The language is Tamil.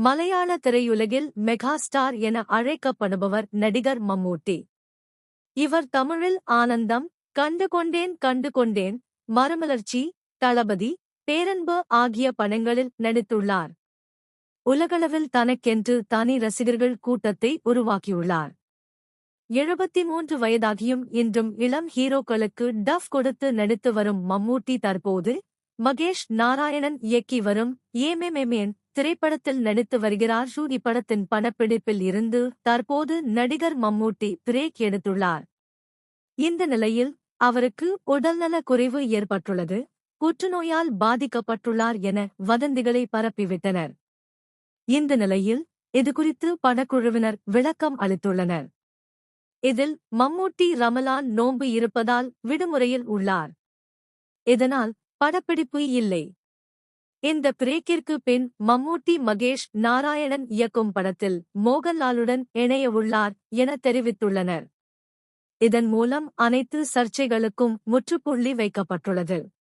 மலையாள திரையுலகில் மெகா ஸ்டார் என அழைக்கப்படுபவர் நடிகர் மம்மூட்டி. இவர் தமிழில் ஆனந்தம் கண்டு கொண்டேன் கண்டு கொண்டேன் மறுமலர்ச்சி தளபதி பேரன்பு ஆகிய படங்களில் நடித்துள்ளார். உலகளவில் தனக்கென்று தனி ரசிகர்கள் கூட்டத்தை உருவாக்கியுள்ளார். எழுபத்தி மூன்று வயதாகியும் இன்றும் இளம் ஹீரோக்களுக்கு டஃப் கொடுத்து நடித்து வரும் மம்மூட்டி தற்போது மகேஷ் நாராயணன் இயக்கி வரும் ஏமேமேமேன் திரைப்படத்தில் நடித்து வருகிறார் ஷூ இப்படத்தின் படப்பிடிப்பில் இருந்து தற்போது நடிகர் மம்மூட்டி பிரேக் எடுத்துள்ளார். இந்த நிலையில் அவருக்கு உடல்நலக் குறைவு ஏற்பட்டுள்ளது. புற்றுநோயால் பாதிக்கப்பட்டுள்ளார் என வதந்திகளை பரப்பிவிட்டனர். இந்த நிலையில் இதுகுறித்து படக்குழுவினர் விளக்கம் அளித்துள்ளனர். இதில் மம்மூட்டி ரமலான் நோன்பு இருப்பதால் விடுமுறையில் உள்ளார். இதனால் படப்பிடிப்பு இல்லை. இந்த பிரேக்கிற்கு பின் மம்மூட்டி மகேஷ் நாராயணன் இயக்கும் படத்தில் மோகன்லாலுடன் இணைய உள்ளார் என தெரிவித்துள்ளனர். இதன் மூலம் அனைத்து சர்ச்சைகளுக்கும் முற்றுப்புள்ளி வைக்கப்பட்டுள்ளது.